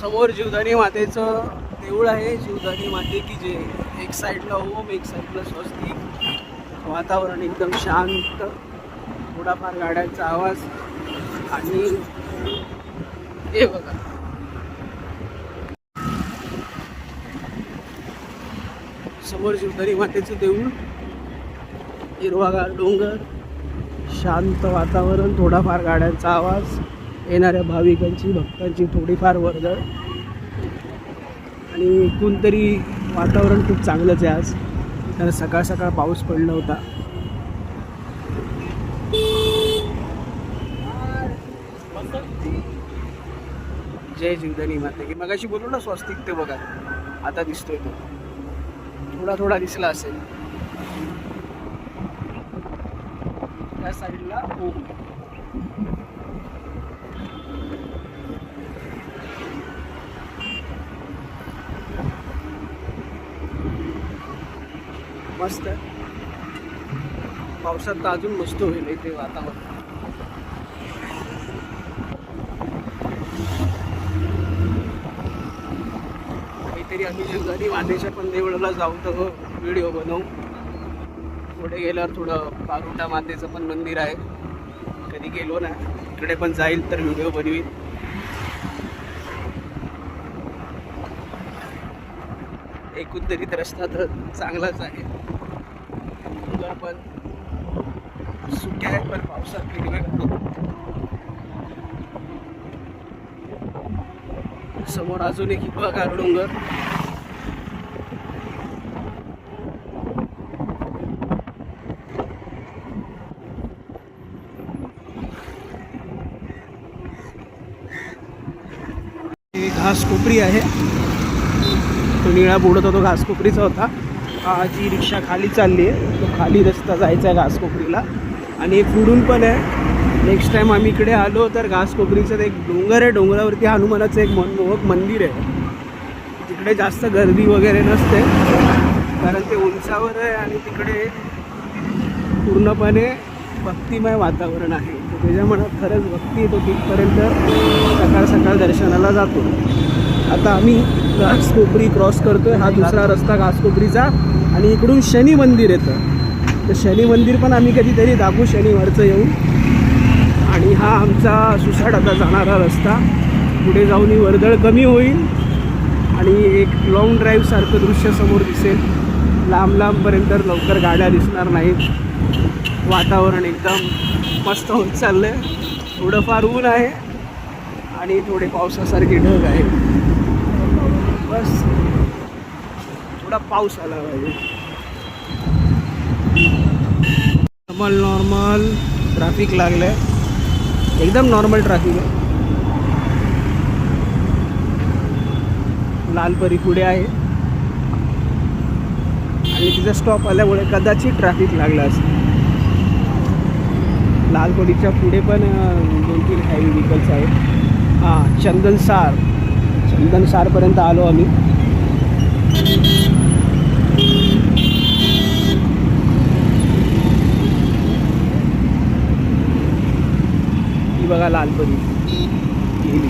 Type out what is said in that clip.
समोर जीवदानी मातेचं देऊळ आहे. जीवदानी माते की जे एक साईडला ओम एक साईडला स्वस्तिक वातावरण एकदम शांत. थोडाफार गाड्यांचा आवाज. आणि हे बघा. समोर जीवदानी मातेचं देऊळ. हिरवागार डोंगर. शांत वातावरण. थोडाफार गाड्यांचा आवाज. येणाऱ्या भाविकांची भक्तांची थोडीफार वर्दळ. आणि एकूण तरी वातावरण खूप चांगलंच आहे आज. कारण सकाळ सकाळ पाऊस पडला होता. जय जीवदानी माता की. मगाशी बोलू ना स्वस्तिक ते बघा. आता दिसतोय तो. थोडा थोडा दिसला असेल. त्या साईडला ओम. मस्त पावसात तर अजून मस्त होईल इथे वातावरण. काहीतरी आम्ही शेजारी वादेच्या पण देवळाला जाऊ तर हो, व्हिडिओ बनवू. पुढे गेल्यावर थोडं पारुटा मातेचं पण मंदिर आहे. कधी गेलो ना इकडे पण जाईल तर व्हिडिओ बनवीन. एकंदरीत रस्ता तर चांगलाच आहे. मुलं पण सुट्या आहेत पण पावसात हिरवे समोर अजून एक हिरवागार डोंगर. ही घास कोपरी आहे. तो निळा बोर्ड होता तो होता. जी रिक्षा खाली चालली आहे तो खाली रस्ता जायचा आहे घासकोपरीला. आणि पुढून पण आहे. नेक्स्ट टाईम आम्ही इकडे आलो तर घासकोपरीचं एक डोंगर आहे. डोंगरावरती हनुमानाचं एक मनमोहक मंदिर आहे. तिकडे जास्त गर्दी वगैरे नसते. कारण ते उंचावर आहे आणि तिकडे पूर्णपणे भक्तिमय वातावरण आहे. तर त्याच्या मनात खरंच भक्ती येतो तिथपर्यंत सकाळ सकाळ दर्शनाला जातो. आता आम्ही घासकोपरी क्रॉस करतोय. हा दुसरा रस्ता घासकोपरीचा आणि इकडून शनी मंदिर येतं. तर शनी मंदिर पण आम्ही कधीतरी दाखवू शनिवारचं येऊन. आणि हा आमचा सुसाट आता जाणारा रस्ता. पुढे जाऊन ही वर्दळ कमी होईल. आणि एक लॉंग ड्राईव्हसारखं दृश्य समोर दिसेल. लांब लांबपर्यंत लवकर गाड्या दिसणार नाहीत. वातावरण एकदम मस्त होत चाललं आहे थोडंफार ऊन आहे. आणि थोडे पावसासारखे ढग आहे बस. थोडा पाऊस आला पाहिजे. नॉर्मल नॉर्मल ट्रॅफिक लागलं आहे एकदम नॉर्मल ट्रॅफिक आहे. लालपरी पुढे आहे. आणि तिचा स्टॉप आल्यामुळे कदाचित ट्रॅफिक लागलं असेल. लालपरीच्या पुढे पण दोन तीन हॅवी व्हेकल्स आहेत. हां चंदनसार. चंदनसारपर्यंत आलो आम्ही. ही बघा लालपरी. गेली